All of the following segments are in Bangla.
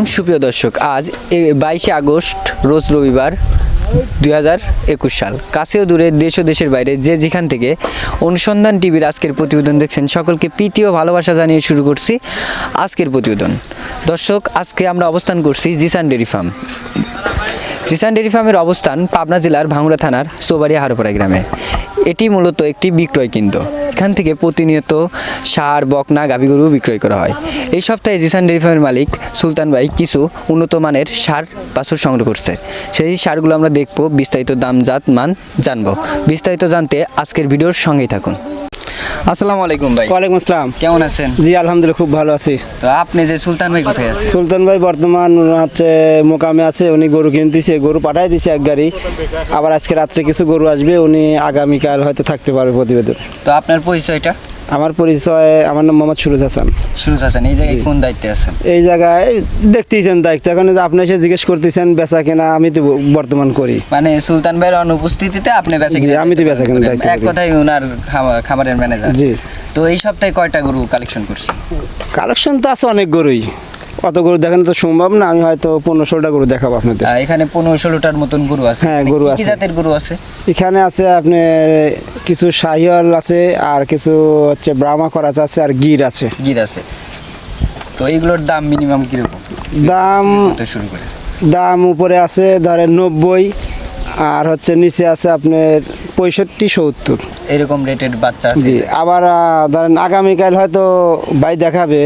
আসসালামাইকুম সুপ্রিয় দর্শক, আজ বাইশে আগস্ট, রোজ রবিবার দুই হাজার একুশ সাল। কাছেও দূরে, দেশ ও দেশের বাইরে, যে যেখান থেকে অনুসন্ধান টিভির আজকের প্রতিবেদন দেখছেন, সকলকে প্রীতি ও ভালোবাসা জানিয়ে শুরু করছি আজকের প্রতিবেদন। দর্শক, আজকে আমরা অবস্থান করছি Zisan dairy farm. Zisan dairy ফার্মের অবস্থান পাবনা জেলার ভাঙড়া থানার সোবাড়িয়া হারোপাড়া গ্রামে। এটি মূলত একটি বিক্রয় কেন্দ্র। এখান থেকে প্রতিনিয়ত সার, বকনা, গাভী গরু বিক্রয় করা হয়। এই সপ্তাহে জিসান ডেরি ফার্মের মালিক সুলতান ভাই কিছু উন্নত মানের সার, বাছুর সংগ্রহ করছে। সেই সারগুলো আমরা দেখব, বিস্তারিত দাম, জাত, মান জানব। বিস্তারিত জানতে আজকের ভিডিওর সঙ্গেই থাকুন। আসসালামু আলাইকুম ভাই। ওয়ালাইকুম আসসালাম। কেমন আছেন? জি আলহামদুলিল্লাহ খুব ভালো আছি। তো আপনি যে সুলতান ভাই কোথায় আছেন? সুলতান ভাই বর্তমান হচ্ছে মোকামে আছে উনি গরু কিনতেছে গরু পাঠাই দিছে এক গাড়ি। আবার আজকে রাত্রে কিছু গরু আসবে উনি আগামীকাল হয়তো থাকতে পারবে প্রতিবেদন। তো আপনার পরিচয়টা? আমার পরিচয় আমার নাম মোহাম্মদ সুরজ হাসান। সুরজ হাসান এই জায়গায় কোন দায়িত্বে আছেন? এই জায়গায় দেখতেইছেন দায়িত্ব। এখন আপনি এসে জিজ্ঞেস করতেছেন বেচা কেনা আমি তো বর্তমান করি। মানে সুলতান ভাইয়ের অনুপস্থিতিতে আপনি বেচা কিনে আমি তো বেচা কেনা দায়িত্ব এক কথাই ওনার খামা- খামারের ম্যানেজার জি। তো এই সপ্তাহে কয়টা গরু কালেকশন করছেন? কালেকশন তো আছে অনেক গরুই। অত গরু দেখানো তো সম্ভব না আমি হয়তো পনেরো ষোলোটা গরু দেখাবো আপনাদের। এখানে পনেরো ষোলোটার মতন গরু আছে। হ্যাঁ, গরু আছে। জাতের গরু আছে? এখানে আছে আপনার কিছু শাহিওয়াল আছে আর কিছু হচ্ছে ব্রাহ্মা করাচ আছে আর গির আছে। গির আছে। তো এইগুলোর দাম মিনিমাম কীরকম? দাম শুরু করে? দাম উপরে আছে ধরেন নব্বই আর হচ্ছে নিচে আছে আপনার পঁয়ষট্টি সত্তর। এরকম রেটেড বাচ্চা জি আবার ধরেন আগামীকাল হয়তো ভাই দেখাবে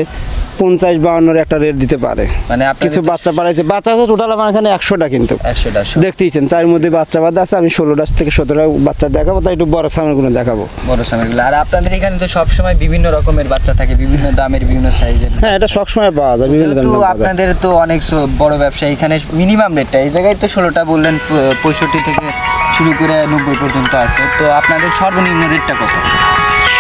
পঞ্চাশ বাউন্নর একটা রেট দিতে পারে। মানে কিছু তো বাচ্চা পাঠাইছে বাচ্চা আছে টোটাল আমার এখানে একশোটা কিন্তু। একশোটা দেখতেইছেন চার মধ্যে বাচ্চা বাদ আছে আমি ষোলোটা থেকে সতেরোটা বাচ্চা দেখাবো তাই একটু বড় সামনেগুলো দেখাবো। বড় সামনেগুলো। আর আপনাদের এখানে তো সবসময় বিভিন্ন রকমের বাচ্চা থাকে বিভিন্ন দামের বিভিন্ন সাইজের। হ্যাঁ এটা সবসময় পাওয়া যায় বিভিন্ন যেহেতু দামে আপনাদের তো অনেক বড় ব্যবসা এখানে মিনিমাম রেটটা এই জায়গায় তো ষোলোটা বললেন পঁয়ষট্টি থেকে শুরু করে নব্বই পর্যন্ত আছে। তো আপনাদের সর্বনিম্ন রেটটা কত?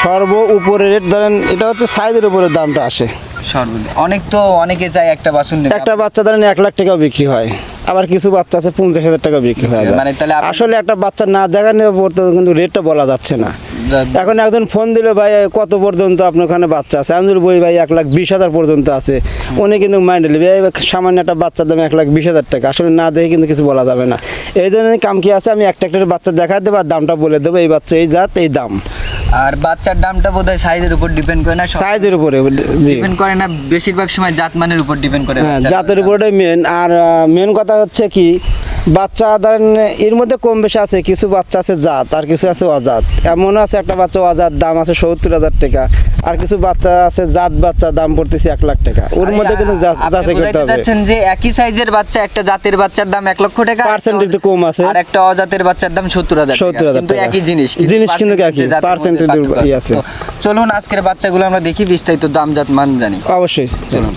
সর্ব উপরে রেট ধরেন এটা হচ্ছে সাইজের উপরে দামটা আসে। সর্বনিম্ন অনেক তো অনেকে চায় একটা নেবে একটা বাচ্চা ধরেন এক লাখ টাকাও বিক্রি হয়। আবার কিছু বাচ্চা আছে পঞ্চাশ হাজার টাকা বিক্রি হয়ে যায়। মানে তাহলে আসলে একটা বাচ্চা না দেখানো পর্যন্ত কিন্তু রেটটা বলা যাচ্ছে না। এখন একজন ফোন দিলে ভাই কত পর্যন্ত আপনার ওখানে বাচ্চা আছে? আমি বলি ভাই এক লাখ বিশ হাজার পর্যন্ত আছে। উনি কিন্তু মাইন্ড নেবে সামান্য একটা বাচ্চার দাম এক লাখ বিশ হাজার টাকা। আসলে না দেখে কিন্তু কিছু বলা যাবে না। এই জন্য কাম কি আছে? আমি একটা একটা বাচ্চা দেখা দেবো আর দামটা বলে দেবো এই বাচ্চা এই জাত এই দাম। আর বাচ্চার দামটা বোধহয় সাইজের উপর ডিপেন্ড করে না সাইজের উপরে ডিপেন্ড করে না বেশিরভাগ সময় জাতমানের উপর ডিপেন্ড করে হ্যাঁ জাতের। উপরে মেন আর মেন কথা হচ্ছে কি বাচ্চা ধরেন এর মধ্যে কম বেশি আছে কিছু বাচ্চা আছে জাত আর কিছু আছে অজাত। এমনও আছে একটা বাচ্চা অজাত দাম আছে সত্তর হাজার টাকা আর কিছু বাচ্চা আছে জাত বাচ্চা দাম পড়তেছে এক লাখ টাকা। ওর মধ্যে কিন্তু যাচাই করতে হবে। যে একই সাইজের বাচ্চা একটা জাতের বাচ্চার দাম এক লক্ষ টাকা একটু কম আছে। আর একটা অজাতের বাচ্চার দাম সত্তর হাজার 70,000 কিন্তু একই জিনিস জিনিস কিন্তু একই, আছে। আছে। চলুন আজকের বাচ্চাগুলো আমরা দেখি বিস্তারিত দাম জাত মান জানি। অবশ্যই। চলুন।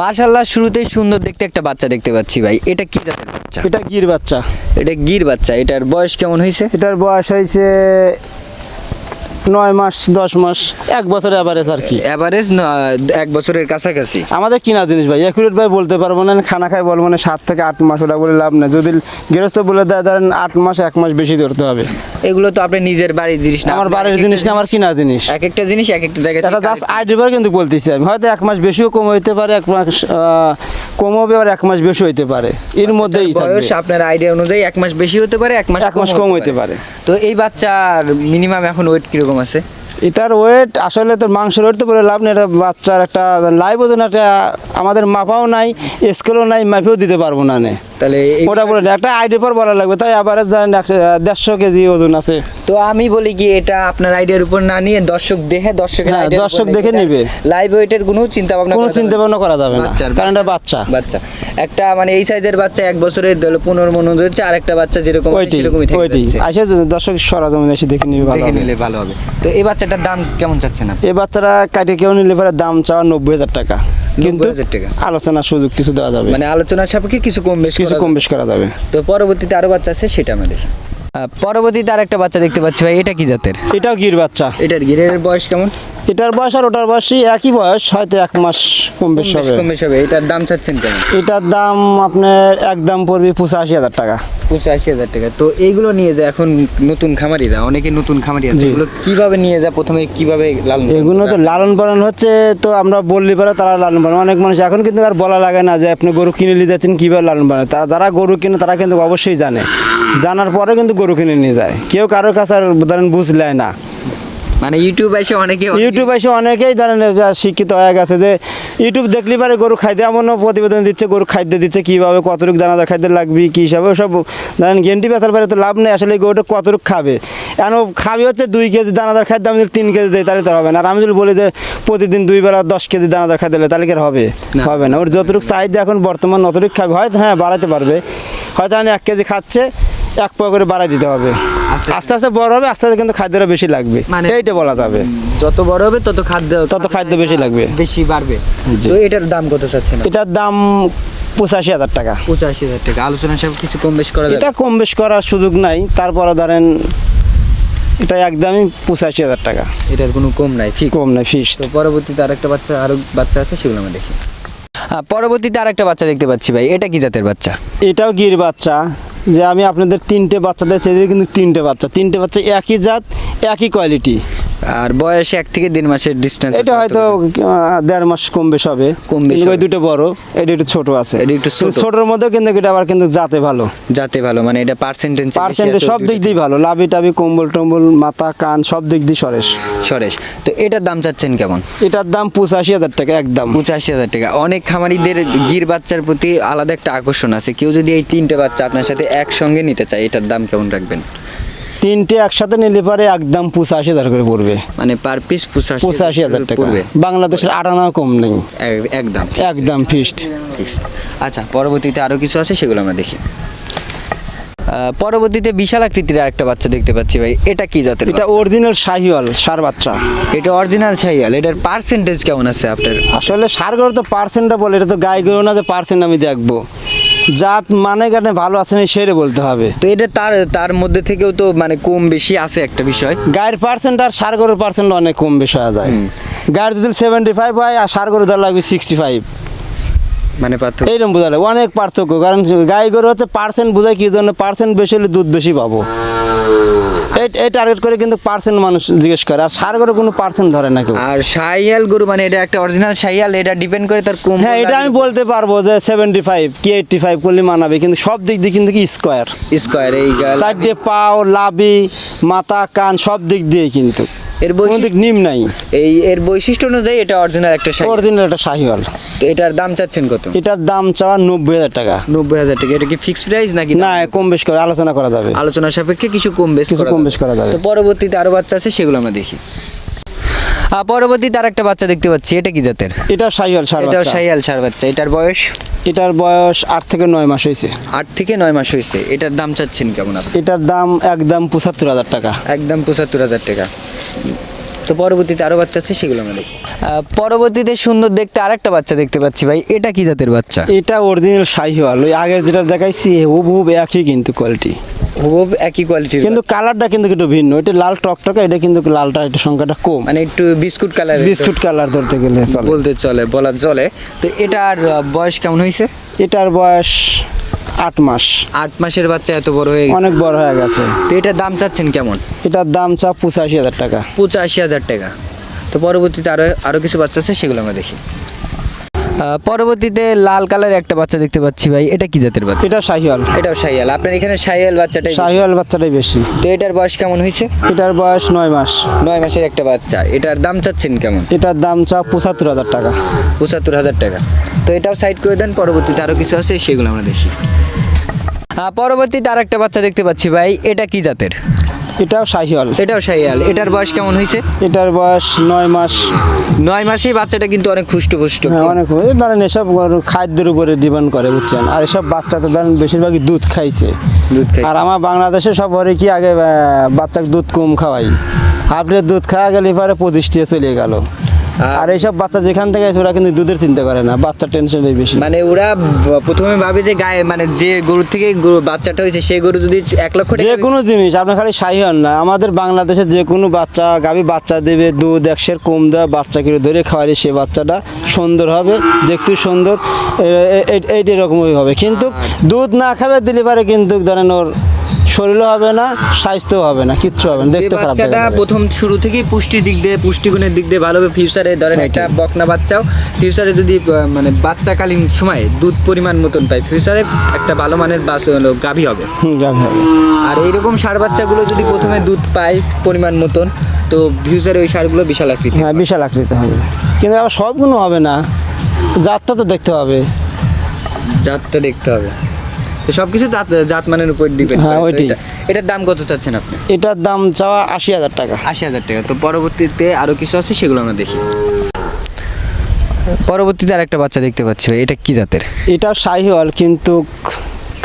মার্শাল্লাহ শুরুতেই সুন্দর দেখতে একটা বাচ্চা দেখতে পাচ্ছি ভাই। এটা কি জাতের বাচ্চা? এটা গির বাচ্চা। এটা গির বাচ্চা। এটার বয়স কেমন হয়েছে এটার বয়স হয়েছে নয় মাস দশ মাস এক বছর অ্যাভারেজ আর কি। এভারেজ এক বছরের কাছাকাছি। আমাদের কিনা জিনিস ভাই একুরেট ভাই বলতে পারব না খানা খাই বলব না সাত থেকে আট মাস ওটা বলে লাভ নেই। যদি গৃহস্থ বলে দেয় ধরেন আট মাস এক মাস বেশি ধরতে হবে। এগুলো তো আপনি নিজের বাড়ির জিনিস না আমার বাড়ির জিনিস না আমার কিনা জিনিস। এক একটা জিনিস এক একটা জায়গায় এটা জাস্ট আইডিবার কিন্তু বলতেছি আমি। হয়তো এক মাস বেশিও কম হইতে পারে এক মাস কম হবে আর এক মাস বেশি হইতে পারে। এর মধ্যেই থাকবে। বয়স আপনার আইডিয়া অনুযায়ী এক মাস বেশি হতে পারে এক মাস এক মাস কম হইতে পারে। তো এই বাচ্চার মিনিমাম এখন ওয়েট কীরকম আছে? এটার ওয়েট আসলে তো মাংসের ওয়েট তো বলে লাভ নেই, এটা বাচ্চার একটা লাইভ ওজন একটা আমাদের মাপাও নাই স্কেলও নাই, মাপেও দিতে পারব না নে। তাহলে বলে একটা আইডি পর বলা লাগবে তাই আবার দেড়শো কেজি ওজন আছে। তো আমি বলি কি এটা আপনার আইডিয়ার উপর না নিয়ে দর্শক দেখে দর্শকের হ্যাঁ, দর্শক দেখে নিবে। লাইভ ওয়েটের কোনো চিন্তা ভাবনা কোনো চিন্তা ভাবনা করা যাবে না কারণ এটা বাচ্চা বাচ্চা। একটা মানে এই সাইজের বাচ্চা এক বছরের দল পনেরো মন ওজন হচ্ছে আর একটা বাচ্চা যেরকম সেরকমই থেকে ওইটি। যাচ্ছে। আসে দর্শক সরাজমিন এসে দেখে নিবে ভালো নিলে ভালো হবে। তো এই বাচ্চাটার দাম কেমন চাচ্ছেন আপনি? এই বাচ্চারা কাটে কেউ নিলে পরে দাম চাওয়া নব্বই হাজার টাকা। কিন্তু 90,000 আলোচনার সুযোগ কিছু দেওয়া যাবে। মানে আলোচনার সাপেক্ষে কিছু কম বেশ কিছু কম। বেশ করা যাবে। তো পরবর্তীতে আরও বাচ্চা আছে সেটা আমরা দেখি পরবর্তীতে আর একটা বাচ্চা দেখতে পাচ্ছি ভাই এটা কি জাতের? এটাও গির বাচ্চা। এটার গিরের বয়স কেমন? এটার বয়স আর ওটার বয়সই একই বয়স হয়তো এক মাস কম বেশ হবে। কম বেশ হবে। এটার দাম চাচ্ছেন কেমন? এটার দাম আপনার একদম পড়বে পঁচাশি হাজার টাকা। পঁচাশি হাজার টাকা। তো এইগুলো নিয়ে যায় এখন নতুন খামারিরা অনেকে নতুন খামারি আছে এগুলো কীভাবে নিয়ে যায়? প্রথমে কীভাবে লালন এগুলো তো লালন পালন হচ্ছে তো আমরা বললি পারে তারা লালন পালন অনেক মানুষ এখন কিন্তু আর বলা লাগে না যে আপনি গরু কিনে নিয়ে যাচ্ছেন কীভাবে লালন পালন তারা যারা গরু কিনে তারা কিন্তু অবশ্যই জানে। জানার পরে কিন্তু গরু কিনে নিয়ে যায়। কেউ কারোর কাছে আর ধরেন বুঝলে না। মানে ইউটিউব এসে অনেকে ইউটিউব এসে অনেকেই ধরেন শিক্ষিত হয়ে গেছে যে ইউটিউব দেখলি পারে গরু খাইতে এমনও প্রতিবেদন দিচ্ছে গরু খাদ্য দিচ্ছে কীভাবে কতটুকু দানাদার খাদ্য লাগবে কী হিসাবে সব ধরেন গেন্টি বেচার পারে তো লাভ নেই আসলে গরুটা কতটুকু খাবে? এখন খাবে হচ্ছে দুই কেজি দানাদার খাদ্য আমি যদি তিন কেজি দিই তাহলে তো হবে না। আর আমি যদি বলি যে প্রতিদিন দুই বেলা দশ কেজি দানাদার খাদ্য দিলে তাহলে কি হবে? হবে না। ওর যতটুকু চাহিদা এখন বর্তমান অতটুকু খাবে। হয়তো হ্যাঁ বাড়াতে পারবে। হয়তো আমি এক কেজি খাচ্ছে এক পা করে বাড়াই দিতে হবে। আস্তে- আস্তে বড় হবে আস্তে আস্তে কিন্তু খাদ্যটা বেশি লাগবে। মানে- এইটা বলা যাবে। যত বড় হবে তত খাদ্য তত খাদ্য বেশি লাগবে। বেশি বাড়বে। তো এটার দাম কত চাচ্ছেন এটার দাম পঁচাশি হাজার টাকা। পঁচাশি হাজার টাকা। আলোচনা সব কিছু কম বেশ করা এটা কম বেশ করার সুযোগ নাই। তারপরে ধরেন এটা একদমই পঁচাশি হাজার টাকা। এটার কোনো কম নাই ঠিক কম নাই ফিস তো পরবর্তীতে আরেকটা বাচ্চা আরও বাচ্চা আছে সেগুলো আমরা দেখি। পরবর্তীতে আরেকটা বাচ্চা দেখতে পাচ্ছি ভাই। এটা কি জাতের বাচ্চা? এটাও গির বাচ্চা। যে আমি আপনাদের তিনটে বাচ্চা দিয়েছি কিন্তু তিনটে বাচ্চা। তিনটে বাচ্চা একই জাত, একই কোয়ালিটি আর বয়সে এক থেকে দেড় মাসের ডিস্টেন্স এটা হয়তো দেড় মাস কম বেশ হবে কম বেশ ওই দুটো বড় এটা একটু ছোট আছে। এটা একটু ছোট। ছোটর মধ্যে কিন্তু এটা আবার কিন্তু জাতে ভালো। যাতে ভালো মানে এটা পার্সেন্টেজ পার্সেন্টে সব দিক দিয়ে ভালো। লাভি টাবি কম্বল টম্বল মাথা কান সব দিক দিয়ে সরেশ। সরেশ। তো এটার দাম চাচ্ছেন কেমন? এটার দাম পঁচাশি হাজার টাকা একদম। পঁচাশি হাজার টাকা। অনেক খামারিদের গির বাচ্চার প্রতি আলাদা একটা আকর্ষণ আছে। কেউ যদি এই তিনটে বাচ্চা আপনার সাথে একসঙ্গে নিতে চায় এটার দাম কেমন রাখবেন? তিনটে একসাথে নিলে পারে একদম পঁচাশি হাজার করে পড়বে। মানে পার পিস পঁচাশি পঁচাশি হাজার টাকা। বাংলাদেশের আটানা কম নেই। একদম একদম ফিক্সড আচ্ছা পরবর্তীতে আরও কিছু আছে সেগুলো আমরা দেখি। পরবর্তীতে বিশাল আকৃতির আরেকটা বাচ্চা দেখতে পাচ্ছি ভাই। এটা কি জাতের এটা অরিজিনাল শাহিওয়াল সার বাচ্চা? এটা অরিজিনাল ছাইয়াল এটার পার্সেন্টেজ কেমন আছে আপনার? আসলে সার গরু তো পার্সেন্টটা বলে এটা তো গাই গরু না যে পার্সেন্ট আমি দেখব। জাত মানে কারণে ভালো আছে না সেরে বলতে হবে। তো এটা তার তার মধ্যে থেকেও তো মানে কম বেশি আছে একটা বিষয়। গায়ের পার্সেন্ট আর সার গরুর পার্সেন্ট অনেক কম বেশি হয়ে যায়। গায়ের যদি সেভেন্টি ফাইভ হয় আর সার গরুর দেওয়া লাগবে সিক্সটি ফাইভ মানে পার্থক্য। এইরকম বোঝালে অনেক পার্থক্য। কারণ গাই গরু হচ্ছে পার্সেন্ট বোঝায় কি জন্য? পার্সেন্ট বেশি হলে দুধ বেশি পাবো। এই টার্গেট করে কিন্তু পার্সেন্ট মানুষ জিজ্ঞেস করে আর সার গরু কোনো পার্সেন্ট ধরে না কেউ। আর শাইয়াল গরু মানে এটা একটা অরিজিনাল শাইয়াল এটা ডিপেন্ড করে তার কম হ্যাঁ এটা আমি বলতে পারব যে সেভেন্টি ফাইভ কি এইটটি ফাইভ করলে মানাবে কিন্তু সব দিক দিয়ে কিন্তু কি স্কোয়ার স্কয়ার এই চারটে পাও লাবি মাথা কান সব দিক দিয়ে কিন্তু। এর বৈশিষ্ট্য নিম নাই। এই এর বৈশিষ্ট্য অনুযায়ী এটা অরিজিনাল একটা শাইয়াল অরিজিনাল একটা শাহিওয়াল। তো এটার দাম চাচ্ছেন কত? এটার দাম চাওয়া নব্বই হাজার টাকা। নব্বই হাজার টাকা। এটা কি ফিক্সড প্রাইস নাকি না কম বেশ করে আলোচনা করা যাবে। আলোচনা সাপেক্ষে কিছু কম বেশ কিছু কম বেশ করা যাবে। তো পরবর্তীতে আরও বাচ্চা আছে সেগুলো আমরা দেখি। আর পরবর্তীতে আর একটা বাচ্চা দেখতে পাচ্ছি। এটা কি জাতের? এটা শাহিওয়াল সার এটাও বাচ্চা। সার বাচ্চা। এটার বয়স? এটার বয়স আট থেকে নয় মাস হয়েছে আট থেকে নয় মাস হয়েছে এটার দাম চাচ্ছেন কেমন আপনি? এটার দাম একদম পঁচাত্তর হাজার টাকা। একদম পঁচাত্তর হাজার টাকা। তো পরবর্তীতে আরও বাচ্চা আছে সেগুলো আমরা দেখি। পরবর্তীতে সুন্দর দেখতে আরেকটা বাচ্চা দেখতে পাচ্ছি ভাই। এটা কি জাতের বাচ্চা? এটা অরিজিনাল শাহিওয়াল। ওই আগের যেটা দেখাইছি হুবহুব একই কিন্তু কোয়ালিটি হুবহুব একই কোয়ালিটির কিন্তু কালারটা কিন্তু একটু ভিন্ন। এটা লাল টকটকা এটা কিন্তু লালটা একটু সংখ্যাটা কম। মানে একটু বিস্কুট কালার বিস্কুট কালার ধরতে গেলে চলে। বলতে চলে বলা চলে। তো এটার বয়স কেমন হয়েছে? এটার বয়স আট মাস। আট মাসের বাচ্চা এত বড় হয়ে গেছে? অনেক বড় হয়ে গেছে। তো এটার দাম চাচ্ছেন কেমন? এটার দাম চা পঁচাশি হাজার টাকা। পঁচাশি হাজার টাকা। তো পরবর্তীতে আরও আরও কিছু বাচ্চা আছে সেগুলো আমরা দেখি। পরবর্তীতে লাল কালারের একটা বাচ্চা দেখতে পাচ্ছি ভাই। এটা কি জাতের বাচ্চা? এটা শাহিওয়াল। এটাও শাইয়াল আপনার এখানে শাইয়াল বাচ্চাটাই। শাহিওয়াল বাচ্চাটাই বেশি। তো এটার বয়স কেমন হয়েছে? এটার বয়স নয় মাস। নয় মাসের একটা বাচ্চা। এটার দাম চাচ্ছেন কেমন? এটার দাম চা পঁচাত্তর হাজার টাকা। পঁচাত্তর হাজার টাকা। তো এটাও সাইড করে দেন পরবর্তীতে আরও কিছু আছে সেগুলো আমরা দেখি। পরবর্তীতে আর একটা বাচ্চা দেখতে পাচ্ছি ভাই। এটা কি জাতের? এটাও শাহিওয়াল। এটাও শাইয়াল এটার বয়স কেমন হয়েছে? এটার বয়স নয় মাস। নয় মাসেই বাচ্চাটা কিন্তু অনেক খুষ্ট হ্যাঁ, অনেক ধরেন এসব খাদ্যের উপরে ডিপেন্ড করে বুঝছেন? আর এসব বাচ্চা তো ধরেন বেশিরভাগই দুধ খাইছে। দুধ আর আমার বাংলাদেশে সব ঘরে কি আগে বাচ্চাকে দুধ কম খাওয়াই? আপনি দুধ খাওয়া গেলে পরে পঁচিশ চলে গেল। আর এইসব বাচ্চা যেখান থেকে আছে ওরা কিন্তু দুধের চিন্তা করে না বাচ্চা টেনশনই বেশি। মানে ওরা প্রথমে ভাবে যে গায়ে মানে যে গরুর থেকে গরু বাচ্চাটা হয়েছে সেই গরু যদি এক লক্ষ যে কোনো জিনিস আপনার খালি শাহি হন না। আমাদের বাংলাদেশে যে কোনো বাচ্চা গাভী বাচ্চা দেবে দুধ একশের কম দেওয়া বাচ্চা কিলো ধরে খাওয়ালে সে বাচ্চাটা সুন্দর হবে দেখতে সুন্দর এইটা এরকমই হবে। কিন্তু দুধ না খাবে দিলে পারে কিন্তু ধরেন ওর শরীরও হবে না স্বাস্থ্য হবে না কিচ্ছু হবে না দেখতে খারাপ বাচ্চাটা প্রথম শুরু থেকেই পুষ্টির দিক দিয়ে পুষ্টিগুণের দিক দিয়ে ভালো হবে। ফিউচারে ধরেন একটা বকনা বাচ্চাও ফিউচারে যদি মানে বাচ্চাকালীন সময়ে দুধ পরিমাণ মতন পায় ফিউচারে একটা ভালো মানের বাস হলো গাভী হবে। গাভী হবে। আর এইরকম সার বাচ্চাগুলো যদি প্রথমে দুধ পায় পরিমাণ মতন তো ফিউচারে ওই সারগুলো বিশাল আকৃতি হ্যাঁ বিশাল আকৃতি হবে। কিন্তু আবার সবগুলো হবে না জাতটা তো দেখতে হবে। জাতটা দেখতে হবে। তো সব কিছু জাত উপর ডিপেন্ড হ্যাঁ, ওইটাই। এটার দাম কত চাচ্ছেন আপনি? এটার দাম চাওয়া আশি হাজার টাকা। আশি হাজার টাকা। তো পরবর্তীতে কিছু আছে সেগুলো আমরা দেখি। পরবর্তীতে আরেকটা বাচ্চা দেখতে পাচ্ছি এটা কি জাতের? এটা শাহিওয়াল কিন্তু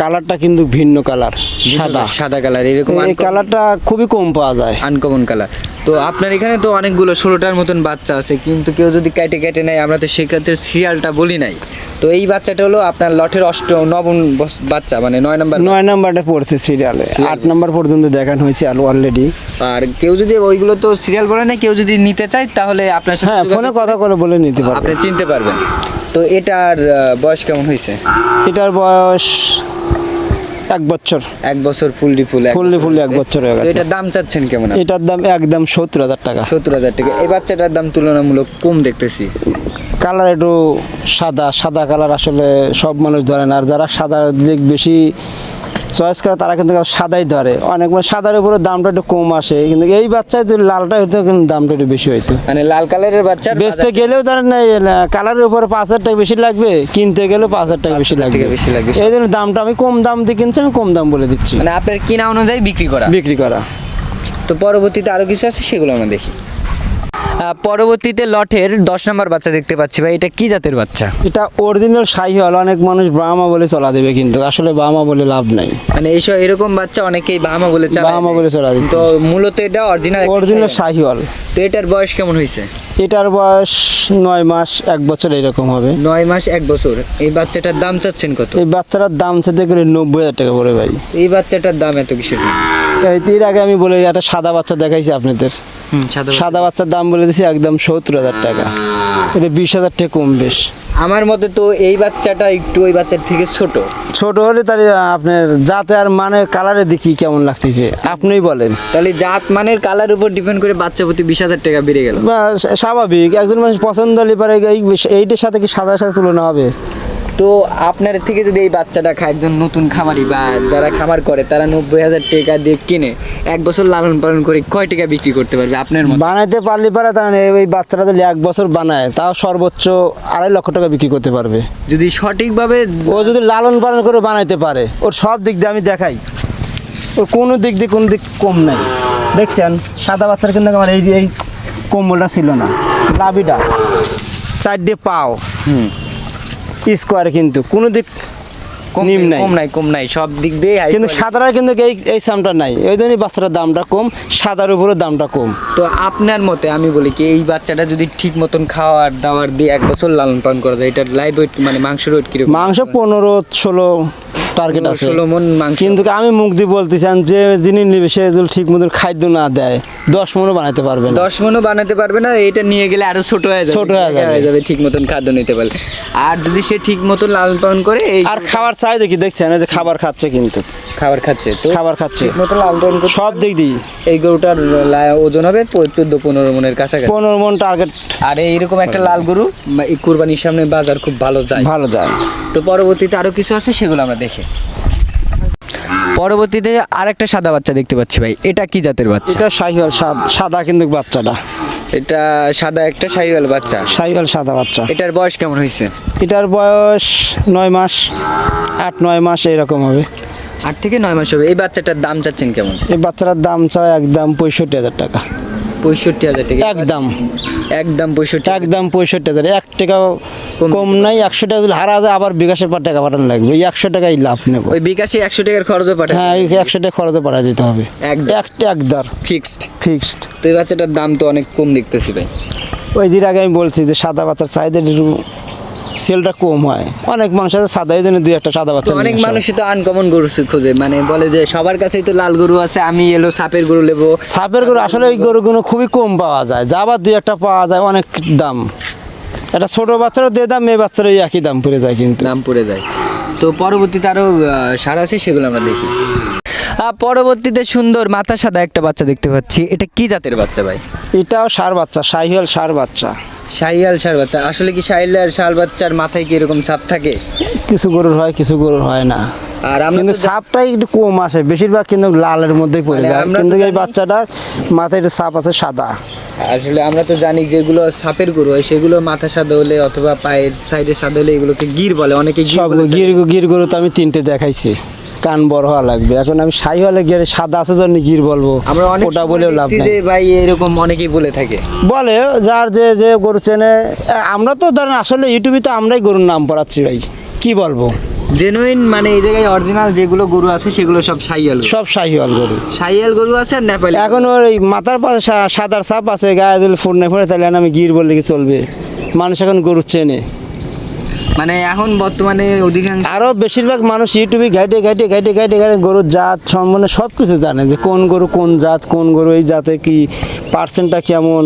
কালারটা কিন্তু ভিন্ন কালার সাদা। সাদা কালার এরকম এই কালারটা খুবই কম পাওয়া যায়। Uncommon colour. তো আপনার এখানে তো অনেকগুলো ষোলোটার মতন বাচ্চা আছে কিন্তু কেউ যদি কেটে কেটে নেয় আমরা তো সেক্ষেত্রে সিরিয়ালটা বলি নাই। তো এই বাচ্চাটা হলো আপনার লটের অষ্ট নবম বাচ্চা মানে নয় নাম্বার নয় নাম্বারটা পড়ছে সিরিয়ালে আট নাম্বার পর্যন্ত দেখানো হয়েছে আলু অলরেডি আর কেউ যদি ওইগুলো তো সিরিয়াল বলে না কেউ যদি নিতে চায় তাহলে আপনার সাথে হ্যাঁ ফোনে কথা করে বলে নিতে পারবে। আপনি চিনতে পারবেন। তো এটার বয়স কেমন হয়েছে? এটার বয়স এক বছর। এক বছর ফুললি ফুল ফুললি ফুল এক বছর হয়ে গেছে। এটার দাম চাচ্ছেন কেমন এটার দাম একদম সত্তর হাজার টাকা। সত্তর হাজার টাকা। এই বাচ্চাটার দাম তুলনামূলক কম দেখতেছি। কালার একটু সাদা সাদা কালার আসলে সব মানুষ ধরে না। আর যারা সাদা দিক বেশি চয়েস করে তারা কিন্তু সাদাই ধরে। অনেক মানে সাদার উপরে দামটা একটু কম আসে কিন্তু এই বাচ্চায় যদি লালটা হইতো কিন্তু দামটা একটু বেশি হইতো। মানে লাল কালারের বাচ্চা বেচতে গেলেও ধরেন না, কালারের উপরে পাঁচ হাজার টাকা বেশি লাগবে কিনতে গেলেও পাঁচ হাজার টাকা বেশি লাগবে। বেশি লাগবে। এই জন্য দামটা আমি কম দাম দিয়ে কিনছি আমি কম দাম বলে দিচ্ছি। মানে আপনার কিনা অনুযায়ী বিক্রি করা। বিক্রি করা। তো পরবর্তীতে আরও কিছু আছে সেগুলো আমরা দেখি। পরবর্তীতে লটের দশ নম্বর বাচ্চা দেখতে পাচ্ছি ভাই এটা কি জাতের বাচ্চা? এটা অরিজিনাল শাহি হল অনেক মানুষ ব্রাহ্মা বলে চলা দেবে কিন্তু আসলে ব্রাহ্মা বলে লাভ নাই। মানে এইসব এরকম বাচ্চা অনেকেই বাহামা বলে বাহামা বলে চালায় দিচ্ছে। তো মূলত এটা অরিজিনাল অরিজিনাল শাহি হল। তো এটার বয়স কেমন হয়েছে? এটার বয়স নয় মাস এক বছর এরকম হবে। নয় মাস এক বছর। এই বাচ্চাটার দাম চাচ্ছেন কত? এই বাচ্চাটার দাম চাইতে গেলে নব্বই হাজার টাকা পড়ে ভাই। এই বাচ্চাটার দাম এত কিসের? এর আগে আমি বলে একটা সাদা বাচ্চা দেখাইছি আপনাদের। সাদা বাচ্চার দাম। বলে দিছি একদম সত্তর হাজার টাকা। এটা বিশ হাজার টাকা কম বেশ। আমার মতে তো এই বাচ্চাটা একটু ওই বাচ্চার থেকে ছোট। ছোট হলে তাহলে আপনার যাতে আর মানের কালারে দেখি কেমন লাগতেছে? আপনিই বলেন। তাহলে জাত মানের কালার উপর ডিপেন্ড করে বাচ্চা প্রতি বিশ হাজার টাকা বেড়ে গেল। স্বাভাবিক একজন মানুষ পছন্দ হলে পারে এই এইটার সাথে কি সাদার সাথে তুলনা হবে? তো আপনার থেকে যদি এই বাচ্চাটা খায় একজন নতুন খামারি বা যারা খামার করে তারা নব্বই হাজার টাকা দিয়ে কিনে এক বছর লালন পালন করে কয় টাকা বিক্রি করতে পারবে আপনার মতে? বানাইতে পারলে পারে তাহলে এই বাচ্চাটা যদি এক বছর বানায় তাও সর্বোচ্চ আড়াই লক্ষ টাকা বিক্রি করতে পারবে। যদি সঠিকভাবে ও যদি লালন পালন করে বানাইতে পারে ওর সব দিক দিয়ে আমি দেখাই। ওর কোনো দিক দিয়ে কোনো দিক কম নাই। দেখছেন সাদা বাচ্চার কিন্তু আমার এই যে এই কম্বলটা ছিল না লাভিটা চারটে পাও। হুম। স্কোয়ার কিন্তু কোনো দিক কম নিম নাই কম নাই কম নাই সব দিক দিয়ে কিন্তু। সাদারা কিন্তু এই এই সামটা নাই। ওই জন্যই বাচ্চাটার দামটা কম সাদার উপরে দামটা কম। তো আপনার মতে আমি বলি কি এই বাচ্চাটা যদি ঠিক মতন খাওয়ার দাওয়ার দিয়ে এক বছর লালন পালন করা যায় এটার লাইভ ওয়েট মানে মাংসের ওয়েট কীরকম? মাংস পনেরো ষোলো টার্গেট আছে। কিন্তু আমি মুখ দিয়ে বলতে চান যে যিনি নিবে সে যদি ঠিক মতন খাদ্য না দেয় দশ মনও বানাতে পারবে না। দশ মনও বানাতে পারবে না এটা নিয়ে গেলে আরও ছোট হয়ে যাবে। ছোট হয়ে যাবে। ঠিক মতন খাদ্য নিতে পারলে। আর যদি সে ঠিক মতন লালন পালন করে আর খাবার চাই দেখি দেখছেন? যে খাবার খাচ্ছে কিন্তু। খাবার খাচ্ছে তো খাবার খাচ্ছে। মতো লালন সব দিক দিয়ে এই গরুটার ওজন হবে চোদ্দ পনেরো মনের কাছাকাছি। পনেরো মন টার্গেট আর এইরকম একটা লাল গরু কুরবানির সামনে বাজার খুব ভালো যায়। ভালো যায়। তো পরবর্তীতে আরও কিছু আছে সেগুলো আমরা দেখি। পরবর্তীতে আরেকটা সাদা বাচ্চা দেখতে পাচ্ছি ভাই। এটা কি জাতের বাচ্চা? এটা শাহিওয়াল সাদ- সাদা কিন্তু বাচ্চাটা। এটা সাদা একটা শাহিওয়াল বাচ্চা। শাহিওয়াল সাদা বাচ্চা। এটার বয়স কেমন হয়েছে এটার বয়স নয় মাস আট নয় মাস এরকম হবে। আট থেকে নয় মাস হবে। এই বাচ্চাটার দাম চাচ্ছেন কেমন? এই বাচ্চাটার দাম চাই একদম পঁয়ষট্টি হাজার টাকা। পঁয়ষট্টি হাজার টাকা। একদম। একদম পঁয়ষট্টি একদম পঁয়ষট্টি হাজার। এক টাকা কম নাই। একশো টাকা যদি হারা যায় আবার বিকাশের পর টাকা পাঠানো লাগবে। ওই একশো টাকাই লাভ নেব। ওই বিকাশে একশো টাকার খরচও পাঠায় হ্যাঁ ওই একশো টাকা খরচে পাঠা দিতে হবে। একদম। এক একদার ফিক্সড। ফিক্সড। তো এই বাচ্চাটার দাম তো অনেক কম দেখতেছি ভাই। ওই দিন আগে আমি বলছি যে সাদা বাচ্চার চাহিদা একটু সেলটা কম হয়। অনেক মানুষ আছে সাদা এই জন্য দুই একটা সাদা বাচ্চা অনেক। মানুষই তো আনকমন গরু খোঁজে মানে বলে যে সবার কাছেই তো লাল গরু আছে আমি এলো সাপের গরু নেব। সাপের গরু আসলে ওই গরুগুলো খুবই কম পাওয়া যায়। যা আবার দুই একটা পাওয়া যায় অনেক দাম। এটা ছোট বাচ্চারও দিয়ে দাম মেয়ে বাচ্চারও একই দাম পড়ে যায় কিন্তু। দাম পড়ে যায়। তো পরবর্তীতে আরও সার আছে সেগুলো আমরা দেখি। পরবর্তীতে সুন্দর মাথা সাদা একটা বাচ্চা দেখতে পাচ্ছি। এটা কি জাতের বাচ্চা ভাই? এটাও সার বাচ্চা শাহিওয়াল সার বাচ্চা। শাহিয়াল সার বাচ্চা। আসলে কি শাহিয়াল সার বাচ্চার মাথায় কি এরকম ছাপ থাকে? কিছু গরুর হয় কিছু গরুর হয় না। আর কিন্তু সাপটাই একটু কম আসে। বেশিরভাগ কিন্তু লালের মধ্যেই পড়ে যায়। কিন্তু এই বাচ্চাটার মাথায় একটু ছাপ আছে সাদা। আসলে আমরা তো জানি যেগুলো সাপের গরু হয় সেগুলো মাথা সাদা হলে অথবা পায়ের সাইডে সাদা হলে এগুলোকে গির বলে। অনেকে গির গির গির গরু তো আমি তিনটে দেখাইছি। কান বড় হওয়া লাগবে। এখন আমি সাই হলে গিয়ে সাদা আছে জন্য গির বলব। আমরা অনেক ওটা বলেও লাভ নেই। ভাই এরকম অনেকেই বলে থাকে। বলে যার যে যে গরু চেনে আমরা তো ধরেন আসলে ইউটিউবে তো আমরাই গরুর নাম পড়াচ্ছি ভাই। কি বলব? জেনুইন মানে এই জায়গায় অরিজিনাল যেগুলো গরু আছে সেগুলো সব সাইয়াল সব শাহিওয়াল গরু। সাইয়াল গরু আছে আর নেপালি এখন ওই মাথার পাশে সা- সাদার ছাপ আছে গায়ে যদি ফুটনে ফুটে তাহলে আমি গির বললে কি চলবে? মানুষ এখন গরু চেনে। মানে এখন বর্তমানে অধিকাংশ আরও বেশিরভাগ মানুষ ইউটিউবে গাইডে গাইডে গাইডে গাইডে গাইডে গরুর জাত সম্বন্ধে সব কিছু জানে যে কোন গরু কোন জাত কোন গরু এই জাতে কি পার্সেন্টটা কেমন?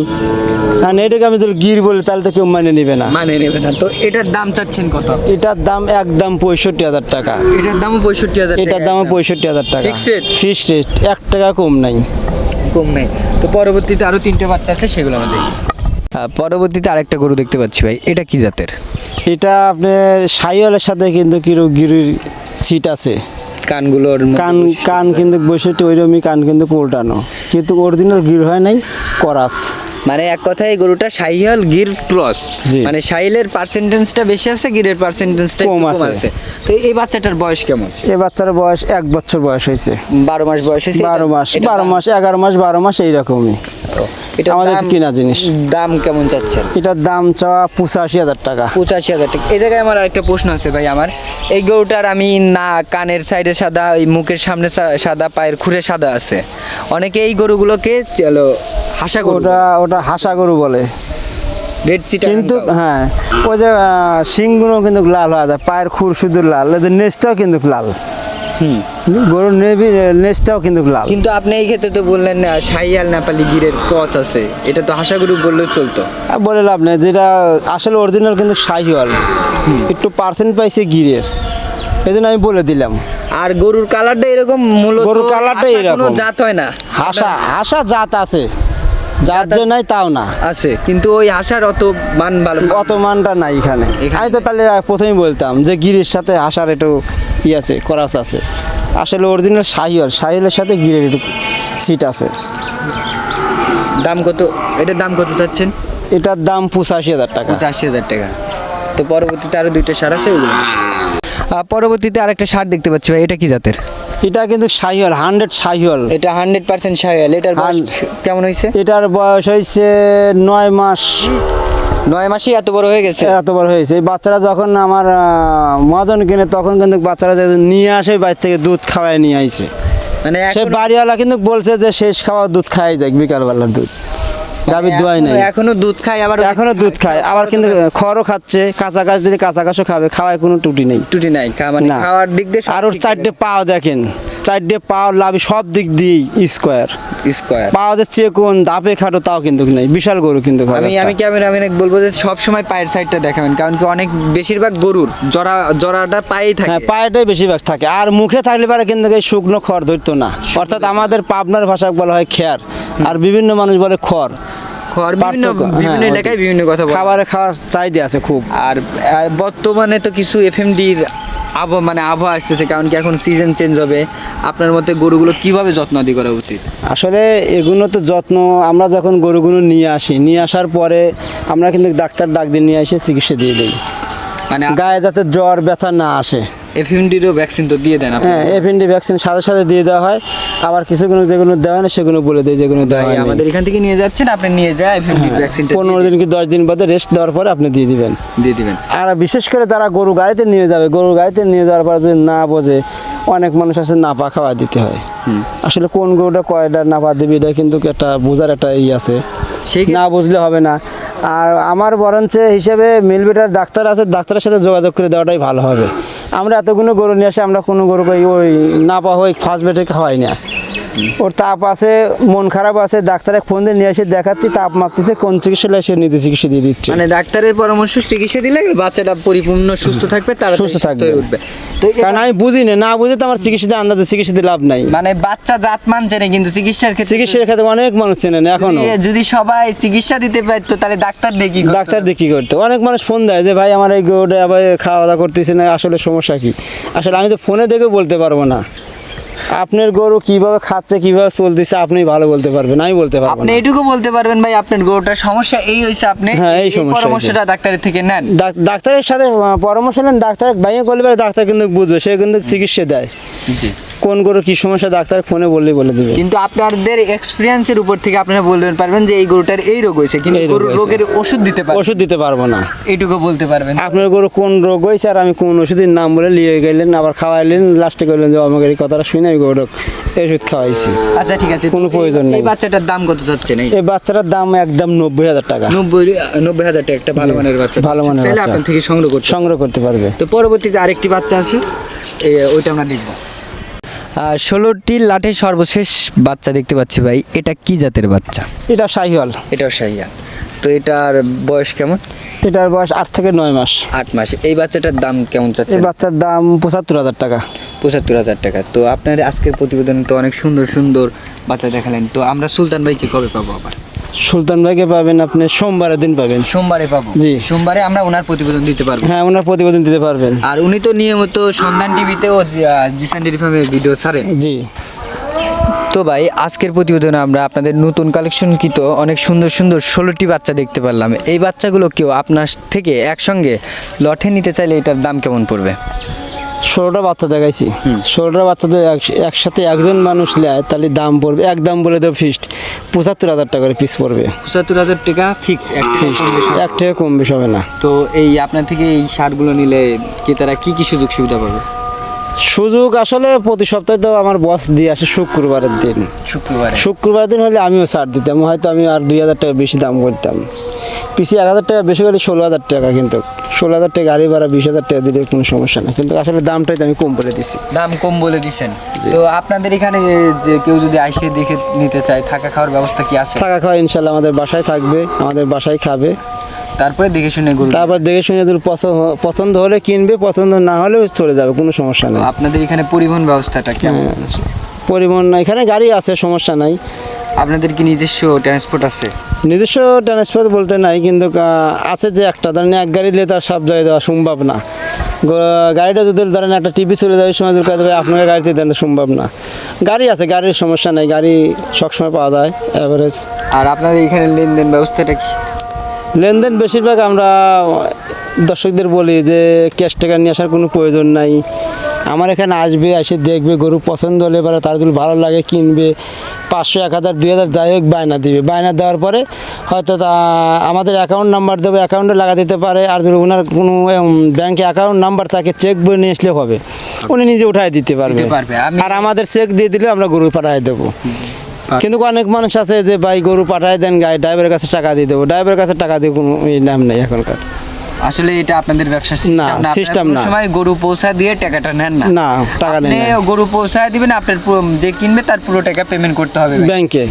আর এটাকে আমি যদি গির বলি তাহলে তো কেউ মানে নেবে না। মানে নেবে না। তো এটার দাম চাচ্ছেন কত? এটার দাম একদম পঁয়ষট্টি হাজার টাকা। এটার দামও পঁয়ষট্টি হাজার এটার দামও পঁয়ষট্টি হাজার টাকা। Fixed? Rate? ফিক্স রেট এক টাকা কম নাই। কম নেই। তো পরবর্তীতে আরও তিনটে বাচ্চা আছে সেগুলো আমরা দেখি। পরবর্তীতে আরেকটা গরু দেখতে পাচ্ছি ভাই। এটা কি জাতের? এটা আপনার সাইওয়ালের সাথে কিন্তু কিরো গিরির সিট আছে। কানগুলোর কান কান। কিন্তু বৈশিষ্ট্য ওইরকমই কান কিন্তু উল্টানো। কিন্তু অরিজিনাল গির হয় নাই করাস। মানে এক কথায় এই গরুটা সাইহাল গির ক্রস। মানে সাইলের পার্সেন্টেজটা বেশি আছে গিরের পার্সেন্টেজটা কম আছে। তো এই বাচ্চাটার বয়স কেমন? এ বাচ্চার বয়স এক বছর বয়স হয়েছে। বারো মাস বয়স হয়েছে বারো মাস বারো মাস এগারো মাস বারো মাস এইরকমই। এটা আমাদের কিনা জিনিস। দাম কেমন চাচ্ছেন? এটার দাম চাওয়া পঁচাশি হাজার টাকা। পঁচাশি হাজার টাকা। এই জায়গায় আমার একটা প্রশ্ন আছে ভাই আমার। এই গরুটার আমি না কানের সাইডে সাদা এই মুখের সামনে সাদা পায়ের খুঁড়ে সাদা আছে। অনেকে এই গরুগুলোকে চলো হাসা গরু ওটা ওটা হাসা গরু বলে। কিন্তু হ্যাঁ ওই যে শিংগুলো কিন্তু লাল হয়ে যায় পায়ের খুর শুধু লাল এদের নেচটাও কিন্তু লাল। হুম। গরুর নেবি নেচটাও কিন্তু লাল। কিন্তু আপনি এই ক্ষেত্রে তো বললেন না সাইয়াল নেপালি গিরের ক্রস আছে এটা তো হাসা গরু বললেও চলতো। আর বলে লাভ নেই যেটা আসলে অরিজিনাল কিন্তু শাহিওয়াল একটু পার্সেন্ট পাইছে গিরের। এই জন্য আমি বলে দিলাম। আর গরুর কালারটা এরকম মূলত গরুর কালারটা এরকম। জাত হয় না। হাসা হাসা জাত আছে। জাত যে নাই তাও না। আছে কিন্তু ওই হাসার অত মান ভালো অত মানটা নাই এখানে। এখানে আমি তো তাহলে প্রথমেই বলতাম যে গিরির সাথে হাসার একটু ই আছে করাস আছে। আসলে অরিজিনাল শাহিওয়াল শাহিওয়ালের সাথে গিরের একটু সিট আছে। দাম কত এটার দাম কত চাচ্ছেন? এটার দাম পঁচাশি হাজার টাকা। পঁচাশি হাজার টাকা। তো পরবর্তীতে আরও দুইটা সার আছে ওগুলো। পরবর্তীতে আরেকটা সার দেখতে পাচ্ছি ভাই এটা কি জাতের? এটা কিন্তু শাহিওয়াল হান্ড্রেড শাহিওয়াল। এটা হান্ড্রেড পার্সেন্ট সায়াল এটার বয়স কেমন হয়েছে? এটার বয়স হয়েছে নয় মাস। নয় মাসেই এত বড় হয়ে গেছে? এত বড় হয়েছে। এই বাচ্চারা যখন আমার মহাজন কিনে তখন কিন্তু বাচ্চারা নিয়ে আসে বাইরে থেকে দুধ খাওয়ায় নিয়ে আইছে। মানে সে বাড়িওয়ালা কিন্তু বলছে যে শেষ খাওয়া দুধ খাই যাক বিকালবেলার দুধ। গাভীর দোয়াই নাই। এখনো- দুধ খায় আবার এখনও দুধ খায় আবার কিন্তু খড়ও খাচ্ছে কাঁচা ঘাস দিলে কাঁচা ঘাসও খাবে খাওয়ায় কোনো টুটি নেই। টুটি নাই মানে খাওয়ার দিক দিয়ে আর ওর চারটে পাও দেখেন চারটে পাও লাভি সব দিক দিয়েই স্কোয়ার। স্কোয়ার। পাও যে কোন দাপে খাটো তাও কিন্তু নেই। বিশাল গরু কিন্তু আমি আমি ক্যামেরা আমি বলব যে সব সময় পায়ের সাইডটা দেখাবেন কারণ কি অনেক বেশিরভাগ গরুর জরা জরাটা পায়েই হ্যাঁ থাকে পায়েটাই বেশিরভাগ থাকে। আর মুখে থাকলে পারে কিন্তু এই শুকনো খড় ধরতো না। অর্থাৎ আমাদের পাবনার ভাষা বলা হয় খেয়ার। আর বিভিন্ন মানুষ বলে খড়। খড় বিভিন্ন হ্যাঁ, এলাকায় বিভিন্ন কথা বলে। খাবারে খাওয়ার চাহিদা আছে খুব। আর আর বর্তমানে তো কিছু এফএমডির আবহাওয়া মানে আবহাওয়া আসতেছে কারণ কি এখন সিজন চেঞ্জ হবে। আপনার মতে গরুগুলো কীভাবে যত্ন আদি করা উচিত? আসলে এগুলো তো যত্ন আমরা যখন গরুগুলো নিয়ে আসি নিয়ে আসার পরে আমরা কিন্তু ডাক্তার ডাক দিয়ে নিয়ে এসে চিকিৎসা দিয়ে দিই। মানে গায়ে যাতে জ্বর ব্যথা না আসে। এফএমডিরও ভ্যাকসিন তো দিয়ে দেন হ্যাঁ এফএনডি ভ্যাকসিন সাথে সাথে দিয়ে দেওয়া হয়। আবার কিছুগুলো যেগুলো দেওয়া না সেগুলো বলে দেয় যেগুলো দেওয়া হয় আমাদের এখান থেকে নিয়ে যাচ্ছেন আপনি নিয়ে যায় এফএমডি ভ্যাকসিনটা পনেরো দিন কি দশ দিন বাদে রেস্ট দেওয়ার পরে আপনি দিয়ে দিবেন। দিয়ে দিবেন। আর বিশেষ করে তারা গরু গাড়িতে নিয়ে যাবে গরু গাড়িতে নিয়ে যাওয়ার পরে যদি না বোঝে অনেক মানুষ আছে নাপা খাওয়া দিতে হয়। আসলে কোন গরুটা কয়টা নাপা দেবে এটা কিন্তু একটা বোঝার একটা ই আছে। সেই না বুঝলে হবে না। আর আমার বরঞ্চ হিসেবে মিলবিটার ডাক্তার আছে ডাক্তারের সাথে যোগাযোগ করে দেওয়াটাই ভালো হবে। আমরা এতগুলো গরু নিয়ে আসি, আমরা কোনো গরু ওই না পাওয়া ওই ফার্স্ট বেটে খাওয়াই না। ওর তাপ আছে মন খারাপ আছে ডাক্তারে ফোন দিয়ে নিয়ে এসে দেখাচ্ছি তাপ মাপতেছে কোন চিকিৎসা সে নিজে চিকিৎসা দিয়ে দিচ্ছে। মানে ডাক্তারের পরামর্শ চিকিৎসা দিলে বাচ্চাটা পরিপূর্ণ সুস্থ থাকবে তারা সুস্থ থাকবে। উঠবে। তো কারণ আমি বুঝি না না বুঝে তো আমার চিকিৎসা দিয়ে আন্দাজে চিকিৎসা দিয়ে লাভ নাই। মানে বাচ্চা জাত মান না কিন্তু চিকিৎসার ক্ষেত্রে চিকিৎসার ক্ষেত্রে অনেক মানুষ চেনে না এখনও। যদি- যদি সবাই চিকিৎসা দিতে পারতো তাহলে ডাক্তার দেখি ডাক্তার দেখি করতে? অনেক মানুষ ফোন দেয় যে ভাই আমার এই গরুটা আবার খাওয়া দাওয়া করতেছে না আসলে সমস্যা কি? আসলে আমি তো ফোনে দেখে বলতে পারব না। আপনার গরু কীভাবে খাচ্ছে কীভাবে চলতেছে আপনি ভালো বলতে পারবেন আমি বলতে পারব আপনি এটুকু বলতে পারবেন ভাই আপনার গরুটার সমস্যা এই হয়েছে আপনি হ্যাঁ, এই সমস্যা পরামর্শটা ডাক্তারের থেকে নেন। ডাক্তারের সাথে পরামর্শ নেন ডাক্তার বাইরে করলে পরে ডাক্তার কিন্তু বুঝবে সে কিন্তু চিকিৎসা দেয়। জি। কোন গরু কি সমস্যা ডাক্তার ফোনে বললেই বলে দেবে। কিন্তু আপনাদের এক্সপিরিয়েন্সের উপর থেকে আপনারা বলতে পারবেন যে এই গরুটার এই রোগ হয়েছে কিন্তু গরুর রোগের ওষুধ দিতে পারবেন ওষুধ দিতে পারব না। এইটুকু বলতে পারবেন। আপনার গরু কোন রোগ হয়েছে আর আমি কোন ওষুধের নাম বলে নিয়ে গেলেন আবার খাওয়াইলেন লাস্টে করলেন যে আমাকে এই কথাটা শুনে আমি ওষুধ খাওয়াইছি। আচ্ছা ঠিক আছে। কোনো প্রয়োজন নেই। এই বাচ্চাটার দাম কত যাচ্ছে না এই বাচ্চাটার দাম একদম নব্বই হাজার টাকা। নব্বই নব্বই হাজার টাকা একটা ভালো মানের বাচ্চা ভালো মানের চাইলে বাচ্চা। আপনার থেকে সংগ্রহ করতে সংগ্রহ করতে পারবে। তো পরবর্তীতে আরেকটি বাচ্চা আছে ওইটা আমরা দেখব। ষোলোটি লাঠে সর্বশেষ বাচ্চা দেখতে পাচ্ছি ভাই। এটা কি জাতের বাচ্চা? এটা শাহিওয়াল। এটাও শাহিওয়াল। তো এটার বয়স কেমন? এটার বয়স আট থেকে নয় মাস। আট মাস। এই বাচ্চাটার দাম কেমন চাচ্ছে এই বাচ্চার দাম পঁচাত্তর হাজার টাকা। পঁচাত্তর হাজার টাকা। তো আপনার আজকের প্রতিবেদন তো অনেক সুন্দর সুন্দর বাচ্চা দেখালেন। তো আমরা সুলতান ভাইকে কবে পাবো আবার? সুলতান ভাইকে পাবেন আপনি সোমবারের দিন পাবেন। সোমবারে পাবো? জি। সোমবারে আমরা ওনার প্রতিবেদন দিতে পারব। হ্যাঁ ওনার প্রতিবেদন দিতে পারবেন। আর উনি তো নিয়মিত সন্ধান টিভিতেও জিসান ডেরি ফার্মের ভিডিও ছাড়েন। জি। তো ভাই আজকের প্রতিবেদনে আমরা আপনাদের নতুন কালেকশনকৃত অনেক সুন্দর সুন্দর ষোলোটি বাচ্চা দেখতে পারলাম। এই বাচ্চাগুলো কেউ আপনার থেকে একসঙ্গে লটে নিতে চাইলে এটার দাম কেমন পড়বে? ষোলোটা বাচ্চা দেখাইছি। ষোলোটা বাচ্চাদের এক- একসাথে একজন মানুষ নেয় তাহলে দাম পড়বে। এক দাম বলে দেবো ফিস্ট পঁচাত্তর হাজার টাকার পিস পড়বে। পঁচাত্তর হাজার টাকা ফিক্স এক এক টাকা কম বেশি হবে না। তো এই আপনার থেকে এই সারগুলো নিলে ক্রেতারা কি কি সুযোগ সুবিধা পাবে? সুযোগ আসলে প্রতি সপ্তাহে তো আমার বস দিয়ে আসে শুক্রবারের দিন। শুক্রবার? শুক্রবার দিন হলে আমিও ছাড় দিতাম হয়তো আমি আর দুই হাজার টাকা বেশি দাম করতাম। পিছিয়ে এক হাজার টাকা বেশি করে ষোলো হাজার টাকা কিন্তু ষোলো হাজার টাকা গাড়ি ভাড়া বিশ হাজার টাকা দিলে কোনো সমস্যা নেই। কিন্তু আসলে দামটাই তো আমি কম বলে দিছি। দাম কম বলে দিছেন। তো আপনাদের এখানে যে কেউ যদি আইসে দেখে নিতে চায় থাকা খাওয়ার ব্যবস্থা কি আছে? থাকা খাওয়া ইনশাল্লাহ আমাদের বাসায় থাকবে আমাদের বাসায় খাবে। তারপরে দেখে শুনে গরু তারপর দেখে শুনে যদি পছন্দ পছন্দ হলে কিনবে পছন্দ না হলেও চলে যাবে কোনো সমস্যা নেই। আপনাদের এখানে পরিবহন ব্যবস্থাটা কেমন? পরিবহন না এখানে গাড়ি আছে সমস্যা নাই। আপনাদের কি নিজস্ব ট্রান্সপোর্ট আছে? নিজস্ব ট্রান্সপোর্ট বলতে নাই কিন্তু আছে যে একটা। ধরেন এক গাড়ি নিলে তার সব জায়গায় দেওয়া সম্ভব না। গাড়িটা যদি ধরেন একটা টিভি চলে যাবে সময় দরকার দেবে আপনাকে গাড়িতে দেন সম্ভব না। গাড়ি আছে গাড়ির সমস্যা নাই গাড়ি সবসময় পাওয়া যায় অ্যাভারেজ আর আপনাদের এখানে লেনদেন ব্যবস্থাটা কি? লেনদেন বেশিরভাগ আমরা দর্শকদের বলি যে ক্যাশ টাকা নিয়ে আসার কোনো প্রয়োজন নাই। আমার এখানে আসবে এসে দেখবে গরু পছন্দ হলে পরে তার যদি ভালো লাগে কিনবে পাঁচশো এক হাজার দুই হাজার যাই হোক বায়না দিবে। বায়না দেওয়ার পরে হয়তো তা আমাদের অ্যাকাউন্ট নাম্বার দেবে অ্যাকাউন্টে লাগা দিতে পারে। আর যদি ওনার কোনো ব্যাংকে অ্যাকাউন্ট নাম্বার তাকে চেক বই নিয়ে আসলে হবে। উনি নিজে উঠাই দিতে পারবে। আর আমাদের চেক দিয়ে দিলে আমরা গরু পাঠায় দেবো। কিন্তু অনেক মানুষ আছে যে ভাই গরু পাঠায় দেন গাড়ি ড্রাইভারের কাছে টাকা দিয়ে দেবো। ড্রাইভারের কাছে টাকা দিয়ে কোনো নাম নেই এখনকার। আসলে এটা আপনাদের ব্যবসা সিস্টেম না, কোনো না। সময় গরু পৌঁছা দিয়ে টাকাটা নেন না। না, টাকা নেন না। গরু পৌঁছায় দিবেন আপনার যে কিনবে তার পুরো টাকা পেমেন্ট করতে হবে। ব্যাংকে।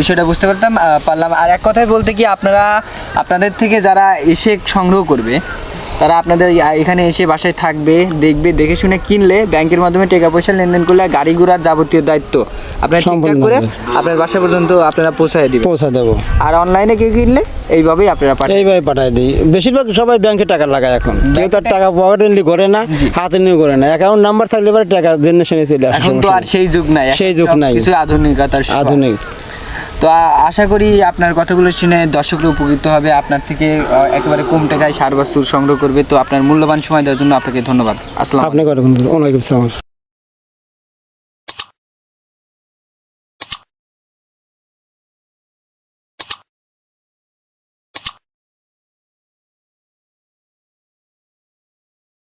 বিষয়টা বুঝতে পারতাম পারলাম। আর এক কথায় বলতে কি আপনারা আপনাদের থেকে যারা এসে সংগ্রহ করবে তারা আপনাদের এখানে এসে বাসায় থাকবে দেখবে দেখে শুনে কিনলে ব্যাংকের মাধ্যমে টাকা পয়সা লেনদেন করলে গাড়ি ঘোড়ার যাবতীয় দায়িত্ব। আপনারা ঠিকঠাক করে আপনার বাসা পর্যন্ত আপনারা পৌঁছায় দিবেন। পৌঁছা দেবো। আর অনলাইনে কেউ কিনলে এইভাবেই আপনারা পাঠান এইভাবে পাঠায় দিই। বেশিরভাগ সবাই ব্যাংকে টাকা লাগায় এখন। কেউ তার টাকা পকেটে নিয়ে করে না হাতে নিয়ে করে না। অ্যাকাউন্ট নাম্বার থাকলে পরে টাকা জেনে শুনে চলে আসে এখন তো আর সেই যুগ নাই। সেই যুগ নাই। কিছু আধুনিকতার আধুনিক। তো আশা করি আপনার কথাগুলো শুনে দর্শকরা উপকৃত হবে। আপনার থেকে একেবারে কম টাকায় সার বাস্তুর সংগ্রহ করবে। তো আপনার মূল্যবান সময় দেওয়ার জন্য আপনাকে ধন্যবাদ। আসসালাম আপনাকে